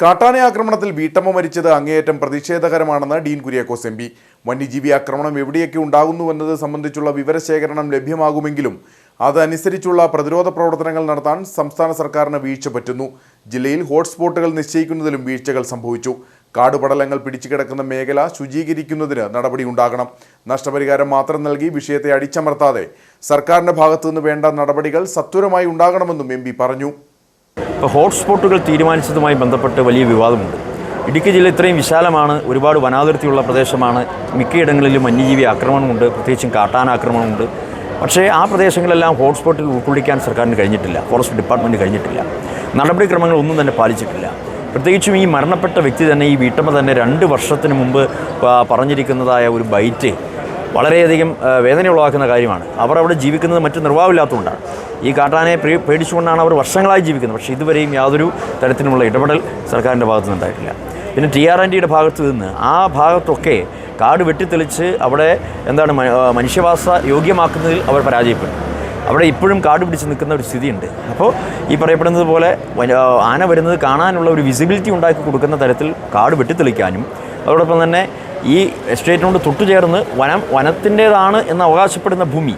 കാട്ടാന ആക്രമണത്തിൽ വീട്ടമ്മ മരിച്ചത് അങ്ങേയറ്റം പ്രതിഷേധകരമാണെന്ന് ഡീൻ കുര്യാക്കോസ് എം പി. വന്യജീവി ആക്രമണം എവിടെയൊക്കെ ഉണ്ടാകുന്നുവെന്നത് സംബന്ധിച്ചുള്ള വിവരശേഖരണം ലഭ്യമാകുമെങ്കിലും അതനുസരിച്ചുള്ള പ്രതിരോധ പ്രവർത്തനങ്ങൾ നടത്താൻ സംസ്ഥാന സർക്കാരിന് വീഴ്ച പറ്റുന്നു. ജില്ലയിൽ ഹോട്ട്സ്പോട്ടുകൾ നിശ്ചയിക്കുന്നതിലും വീഴ്ചകൾ സംഭവിച്ചു. കാടുപടലങ്ങൾ പിടിച്ചുകിടക്കുന്ന മേഖല ശുചീകരിക്കുന്നതിന് നടപടിയുണ്ടാകണം നഷ്ടപരിഹാരം മാത്രം നൽകി വിഷയത്തെ അടിച്ചമർത്താതെ സർക്കാരിന്റെ ഭാഗത്തുനിന്ന് വേണ്ട നടപടികൾ സത്വരമായി ഉണ്ടാകണമെന്നും എം പറഞ്ഞു. ഇപ്പോൾ ഹോട്ട്സ്പോട്ടുകൾ തീരുമാനിച്ചതുമായി ബന്ധപ്പെട്ട് വലിയ വിവാദമുണ്ട്. ഇടുക്കി ജില്ല ഇത്രയും വിശാലമാണ് ഒരുപാട് വനാതിർത്തിയുള്ള പ്രദേശമാണ് മിക്കയിടങ്ങളിലും വന്യജീവി ആക്രമണമുണ്ട് പ്രത്യേകിച്ചും കാട്ടാനാക്രമണമുണ്ട് പക്ഷേ ആ പ്രദേശങ്ങളെല്ലാം ഹോട്ട്സ്പോട്ടിൽ ഉൾക്കൊള്ളിക്കാൻ സർക്കാരിന് കഴിഞ്ഞിട്ടില്ല ഫോറസ്റ്റ് ഡിപ്പാർട്ട്മെന്റ് കഴിഞ്ഞിട്ടില്ല. നടപടിക്രമങ്ങൾ ഒന്നും തന്നെ പാലിച്ചിട്ടില്ല. പ്രത്യേകിച്ചും ഈ മരണപ്പെട്ട വ്യക്തി തന്നെ ഈ വീട്ടമ്മ തന്നെ രണ്ട് വർഷത്തിന് മുമ്പ് പറഞ്ഞിരിക്കുന്നതായ ഒരു ബൈറ്റ് വളരെയധികം വേദന ഉളവാക്കുന്ന കാര്യമാണ്. അവർ അവിടെ ജീവിക്കുന്നത് മറ്റു നിർവാഹമില്ലാത്തതുകൊണ്ടാണ്. ഈ കാട്ടാനയെ പേടിച്ചുകൊണ്ടാണ് അവർ വർഷങ്ങളായി ജീവിക്കുന്നത്. പക്ഷേ ഇതുവരെയും യാതൊരു തരത്തിലുമുള്ള ഇടപെടൽ സർക്കാരിന്റെ ഭാഗത്തു നിന്നുണ്ടായിട്ടില്ല പിന്നെ ടി ആർ എൻ ഡിയുടെ ഭാഗത്ത് നിന്ന് ആ ഭാഗത്തൊക്കെ കാട് വെട്ടിത്തെളിച്ച് അവിടെ എന്താണ് മനുഷ്യവാസ യോഗ്യമാക്കുന്നതിൽ അവർ പരാജയപ്പെട്ടു. അവിടെ ഇപ്പോഴും കാട് പിടിച്ച് നിൽക്കുന്ന ഒരു സ്ഥിതിയുണ്ട്. അപ്പോൾ ഈ പറയപ്പെടുന്നത് പോലെ ആന വരുന്നത് കാണാനുള്ള ഒരു വിസിബിലിറ്റി ഉണ്ടാക്കി കൊടുക്കുന്ന തരത്തിൽ കാട് വെട്ടിത്തെളിക്കാനും അതോടൊപ്പം തന്നെ ഈ എസ്റ്റേറ്റിനോട് തൊട്ടുചേർന്ന് വനം വനത്തിന്റേതാണ് എന്ന് അവകാശപ്പെടുന്ന ഭൂമി.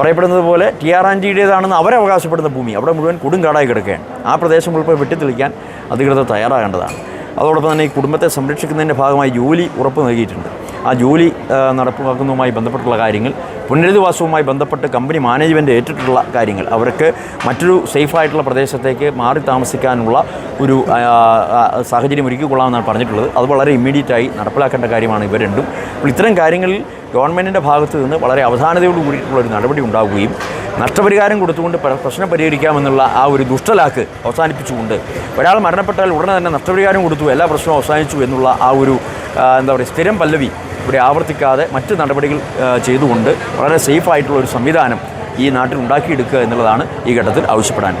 പറയപ്പെടുന്നത് പോലെ ടി ആർ ആൻ ജിയുടേതാണെന്ന് അവരവകാശപ്പെടുന്ന ഭൂമി. അവിടെ മുഴുവൻ കൊടും കാടായി കിടക്കുകയാണ്. ആ പ്രദേശം ഉൾപ്പെടെ വെട്ടിത്തെളിക്കാൻ അധികൃതർ തയ്യാറാകേണ്ടതാണ്. അതോടൊപ്പം തന്നെ ഈ കുടുംബത്തെ സംരക്ഷിക്കുന്നതിന്റെ ഭാഗമായി ജോലി ഉറപ്പ് നൽകിയിട്ടുണ്ട്. ആ ജോലി നടപ്പാക്കുന്നതുമായി ബന്ധപ്പെട്ടുള്ള കാര്യങ്ങൾ പുനരധിവാസവുമായി ബന്ധപ്പെട്ട് കമ്പനി മാനേജ്മെന്റ് ഏറ്റിട്ടുള്ള കാര്യങ്ങൾ അവർക്ക് മറ്റൊരു സേഫായിട്ടുള്ള പ്രദേശത്തേക്ക് മാറി താമസിക്കാനുള്ള ഒരു സാഹചര്യം ഒരുക്കിക്കൊള്ളാമെന്നാണ് പറഞ്ഞിട്ടുള്ളത്. അത് വളരെ ഇമ്മീഡിയറ്റായി നടപ്പിലാക്കേണ്ട കാര്യമാണ് ഇവ രണ്ടും. അപ്പോൾ ഇത്തരം കാര്യങ്ങളിൽ ഗവൺമെന്റിന്റെ ഭാഗത്ത് നിന്ന് വളരെ അവധാനതയോട് കൂടിയിട്ടുള്ള ഒരു നടപടി ഉണ്ടാവുകയും നഷ്ടപരിഹാരം കൊടുത്തുകൊണ്ട് പ്ര- പ്രശ്നം പരിഹരിക്കാമെന്നുള്ള ആ ഒരു ദുഷ്ടലാക്ക് അവസാനിപ്പിച്ചുകൊണ്ട് ഒരാൾ മരണപ്പെട്ടാൽ ഉടനെ തന്നെ നഷ്ടപരിഹാരം കൊടുത്തു എല്ലാ പ്രശ്നവും അവസാനിച്ചു എന്നുള്ള ആ ഒരു എന്താ പറയുക സ്ഥിരം പല്ലവി ഇവിടെ ആവർത്തിക്കാതെ മറ്റ് നടപടികൾ ചെയ്തുകൊണ്ട് വളരെ സേഫായിട്ടുള്ള ഒരു സംവിധാനം ഈ നാട്ടിൽ ഉണ്ടാക്കിയെടുക്കുക എന്നുള്ളതാണ് ഈ ഘട്ടത്തിൽ ആവശ്യപ്പെടാൻ